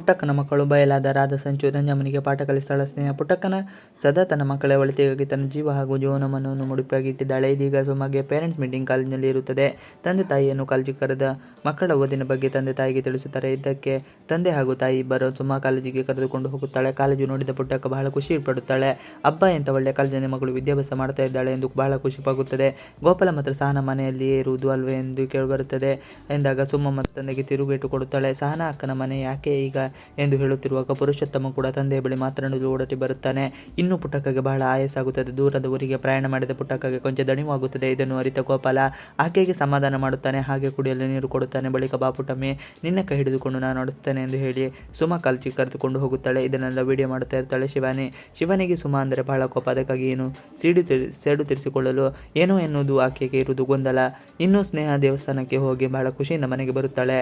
ಪುಟ್ಟಕ್ಕನ ಮಕ್ಕಳು ಬಯಲಾದ ರಾಧ ಸಂಚು ರಂಜಮ್ಮನಿಗೆ ಪಾಠ ಕಲಿಸ್ತಾಳ ಸ್ನೇಹ. ಪುಟ್ಟಕ್ಕನ ಸದಾ ತನ್ನ ಮಕ್ಕಳ ಒಳಿತಿಗಾಗಿ ತನ್ನ ಜೀವ ಹಾಗೂ ಜೀವನವನ್ನು ಮುಡುಪಾಗಿ ಇಟ್ಟಿದ್ದಾಳೆ ಇದೀಗ ಸುಮಗೆ ಪೇರೆಂಟ್ಸ್ ಮೀಟಿಂಗ್ ಕಾಲೇಜಿನಲ್ಲಿ ಇರುತ್ತದೆ. ತಂದೆ ತಾಯಿಯನ್ನು ಕಾಲೇಜಿಗೆ ಕರೆದ ಮಕ್ಕಳ ಓದಿನ ಬಗ್ಗೆ ತಂದೆ ತಾಯಿಗೆ ತಿಳಿಸುತ್ತಾರೆ. ಇದಕ್ಕೆ ತಂದೆ ಹಾಗೂ ತಾಯಿ ಇಬ್ಬರು ಸುಮಾ ಕಾಲೇಜಿಗೆ ಕರೆದುಕೊಂಡು ಹೋಗುತ್ತಾಳೆ. ಕಾಲೇಜು ನೋಡಿದ ಪುಟ್ಟಕ್ಕ ಬಹಳ ಖುಷಿ ಪಡುತ್ತಾಳೆ. ಅಬ್ಬ ಎಂತ ಒಳ್ಳೆ ಕಾಲೇಜಿನ ಮಗಳು ವಿದ್ಯಾಭ್ಯಾಸ ಮಾಡ್ತಾ ಇದ್ದಾಳೆ ಎಂದು ಬಹಳ ಖುಷಿಯಾಗುತ್ತದೆ ಗೋಪಾಲ ಮಾತ್ರ ಸಹನ ಮನೆಯಲ್ಲಿಯೇ ಇರುವುದು ಅಲ್ವೇ ಎಂದು ಕೇಳಿಬರುತ್ತದೆ ಎಂದಾಗ ಸುಮ್ಮ ಮತ್ತು ತಂದೆಗೆ ತಿರುಗೇಟು ಕೊಡುತ್ತಾಳೆ. ಸಹನ ಅಕ್ಕನ ಮನೆ ಯಾಕೆ ಈಗ ಎಂದು ಹೇಳುತ್ತಿರುವಾಗ ಪುರುಷೋತ್ತಮ ಕೂಡ ತಂದೆಯ ಬಳಿ ಮಾತನಾಡಲು ಓಡಟಿ ಬರುತ್ತಾನೆ. ಇನ್ನು ಪುಟ್ಟಕ್ಕಗೆ ಬಹಳ ಆಯಾಸಾಗುತ್ತದೆ. ದೂರದ ಊರಿಗೆ ಪ್ರಯಾಣ ಮಾಡಿದ ಪುಟ್ಟಕ್ಕಗೆ ಕೊಂಚ ದಣಿವಾಗುತ್ತದೆ. ಇದನ್ನು ಅರಿತ ಗೋಪಾಲ ಆಕೆಗೆ ಸಮಾಧಾನ ಮಾಡುತ್ತಾನೆ. ಹಾಗೆ ಕುಡಿಯಲು ನೀರು ಕೊಡುತ್ತಾನೆ. ಬಳಿಕ ಬಾಪುಟಮ್ಮಿ ನಿನ್ನ ಕೈ ಹಿಡಿದುಕೊಂಡು ನಾನು ಆಡುತ್ತೇನೆ ಎಂದು ಹೇಳಿ ಸುಮಾ ಕಲ್ಚಿ ಕರೆದುಕೊಂಡು ಹೋಗುತ್ತಾಳೆ. ಇದನ್ನೆಲ್ಲ ವಿಡಿಯೋ ಮಾಡುತ್ತಾ ಇರ್ತಾಳೆ ಶಿವಾನಿ. ಶಿವನಿಗೆ ಸುಮಾ ಅಂದರೆ ಬಹಳ ಕೋಪ. ಅದಕ್ಕಾಗಿ ಏನು ಸಿಡಿ ಸೇಡು ತಿರಿಸಿಕೊಳ್ಳಲು ಏನೋ ಎನ್ನುವುದು ಆಕೆಗೆ ಇರುವುದು ಗೊಂದಲ. ಇನ್ನೂ ಸ್ನೇಹ ದೇವಸ್ಥಾನಕ್ಕೆ ಹೋಗಿ ಬಹಳ ಖುಷಿಯಿಂದ ಮನೆಗೆ ಬರುತ್ತಾಳೆ.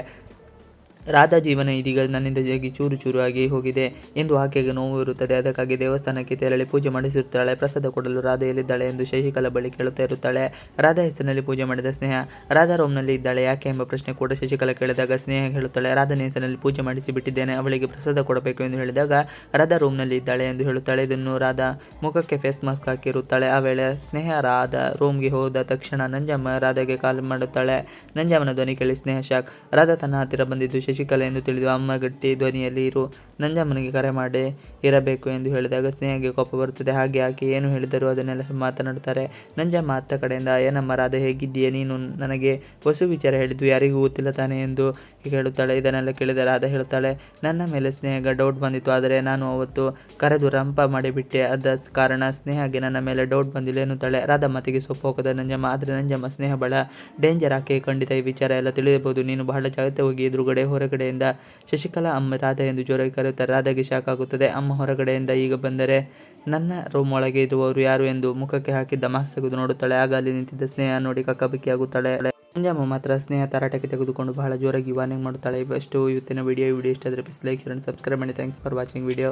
ರಾಧಾ ಜೀವನ ಇದೀಗ ನನ್ನಿಂದ ಜಗಿ ಚೂರು ಚೂರು ಆಗಿ ಹೋಗಿದೆ ಎಂದು ಆಕೆಗೆ ನೋವು ಇರುತ್ತದೆ. ಅದಕ್ಕಾಗಿ ದೇವಸ್ಥಾನಕ್ಕೆ ತೆರಳಿ ಪೂಜೆ ಮಾಡಿಸುತ್ತಾಳೆ. ಪ್ರಸಾದ ಕೊಡಲು ರಾಧೆಯಲ್ಲಿದ್ದಾಳೆ ಎಂದು ಶಶಿಕಲಾ ಬಳಿ ಕೇಳುತ್ತಾ ಇರುತ್ತಾಳೆ. ರಾಧಾ ಹೆಸರಿನಲ್ಲಿ ಪೂಜೆ ಮಾಡಿದ ಸ್ನೇಹ ರಾಧಾ ರೂಮ್ನಲ್ಲಿ ಇದ್ದಾಳೆ. ಯಾಕೆ ಎಂಬ ಪ್ರಶ್ನೆ ಕೂಡ ಶಶಿಕಲಾ ಕೇಳಿದಾಗ ಸ್ನೇಹ ಹೇಳುತ್ತಾಳೆ. ರಾಧನ ಹೆಸರಿನಲ್ಲಿ ಪೂಜೆ ಮಾಡಿಸಿ ಬಿಟ್ಟಿದ್ದೇನೆ ಅವಳಿಗೆ ಪ್ರಸಾದ ಕೊಡಬೇಕು ಎಂದು ಹೇಳಿದಾಗ ರಾಧಾ ರೂಮ್ನಲ್ಲಿ ಇದ್ದಾಳೆ ಎಂದು ಹೇಳುತ್ತಾಳೆ. ಇದನ್ನು ರಾಧಾ ಮುಖಕ್ಕೆ ಫೇಸ್ ಮಾಸ್ಕ್ ಹಾಕಿರುತ್ತಾಳೆ. ಆ ವೇಳೆ ಸ್ನೇಹ ರಾಧಾ ರೂಮ್ಗೆ ಹೋದ ತಕ್ಷಣ ನಂಜಮ್ಮ ರಾಧಾಗೆ ಕಾಲ್ ಮಾಡುತ್ತಾಳೆ. ನಂಜಮ್ಮನ ಧ್ವನಿ ಕೇಳಿ ಸ್ನೇಹ ಶಾಕ್ ರಾಧಾ ತನ್ನ ಹತ್ತಿರ ಬಂದಿದ್ದು ಶಶಿಕಲಾ ಎಂದು ತಿಳಿದು ಅಮ್ಮ ಗಟ್ಟಿ ಧ್ವನಿಯಲ್ಲಿ ಇರು. ನಂಜಮ್ಮನಿಗೆ ಕರೆ ಮಾಡಿ. ಇರಬೇಕು ಎಂದು ಹೇಳಿದಾಗ ಸ್ನೇಹಗೆ ಕೋಪ ಬರುತ್ತದೆ. ಹಾಗೆ ಆಕೆ ಏನು ಹೇಳಿದರೂ ಅದನ್ನೆಲ್ಲ ಮಾತನಾಡುತ್ತಾರೆ. ನಂಜಮ್ಮ ಅತ್ತ ಕಡೆಯಿಂದ ಏನಮ್ಮ ರಾಧೆ ಹೇಗಿದ್ದೀಯ? ನೀನು ನನಗೆ ಹೊಸ ವಿಚಾರ ಹೇಳಿದ್ದು ಯಾರಿಗೂ ಗೊತ್ತಿಲ್ಲ ತಾನೆ? ಎಂದು ಹೇಳುತ್ತಾಳೆ. ಇದನ್ನೆಲ್ಲ ಕೇಳಿದ ರಾಧಾ ಹೇಳುತ್ತಾಳೆ, ನನ್ನ ಮೇಲೆ ಸ್ನೇಹಗ ಡೌಟ್ ಬಂದಿತ್ತು. ಆದರೆ ನಾನು ಅವತ್ತು ಕರೆದು ರಂಪ ಮಾಡಿಬಿಟ್ಟೆ. ಅದ ಕಾರಣ ಸ್ನೇಹಗೆ ನನ್ನ ಮೇಲೆ ಡೌಟ್ ಬಂದಿಲ್ಲ ಎನ್ನುತ್ತಾಳೆ. ರಾಧಾ ಮತಿಗೆ ಸೊಪ್ಪು ಹೋಗದ ನಂಜಮ್ಮ, ಆದರೆ ನಂಜಮ್ಮ, ಸ್ನೇಹ ಬಹಳ ಡೇಂಜರ್ ಆಕೆ. ಖಂಡಿತ ಈ ವಿಚಾರ ಎಲ್ಲ ತಿಳಿಯಬಹುದು. ನೀನು ಬಹಳ ಜಾಗ್ರತೆ ಹೋಗಿ ಎದುರುಗಡೆ, ಹೊರಗಡೆಯಿಂದ ಶಶಿಕಲಾ, ಅಮ್ಮ ರಾಧ ಎಂದು ಜೋರಾಗಿ ಕರೆಯುತ್ತಾರೆ. ರಾಧಾಗೆ ಶಾಕ್ ಆಗುತ್ತದೆ. ಅಮ್ಮ ಹೊರಗಡೆಯಿಂದ ಈಗ ಬಂದರೆ ನನ್ನ ರೂಮ್ ಒಳಗೆ ಇರುವವರು ಯಾರು ಎಂದು ಮುಖಕ್ಕೆ ಹಾಕಿದ್ದ ಮಾಸ್ಕ್ ತೆಗೆದು ನೋಡುತ್ತಾಳೆ. ಆಗ ಅಲ್ಲಿ ನಿಂತಿದ್ದ ಸ್ನೇಹ ನೋಡಿ ಕಕ್ಕಬಿಕ್ಕಿಯಾಗುತ್ತಾಳೆ. ಅಂಜಮ್ಮ ಮಾತ್ರ ಸ್ನೇಹ ತರಾಟಕ್ಕೆ ತೆಗೆದುಕೊಂಡು ಬಹಳ ಜೋರಾಗಿ ವಾರ್ನಿಂಗ್ ಮಾಡುತ್ತಾಳೆ. ಇವಷ್ಟು ಇವತ್ತಿನ ವಿಡಿಯೋ ವಿಡಿಯೋ ಇಷ್ಟ ಆದರೆ ಪ್ಲೀಸ್ ಲೈಕ್ ಶೇರ್ ಸಬ್ಸ್ಕ್ರೈಬ್ ಮಾಡಿ. Thanks for watching video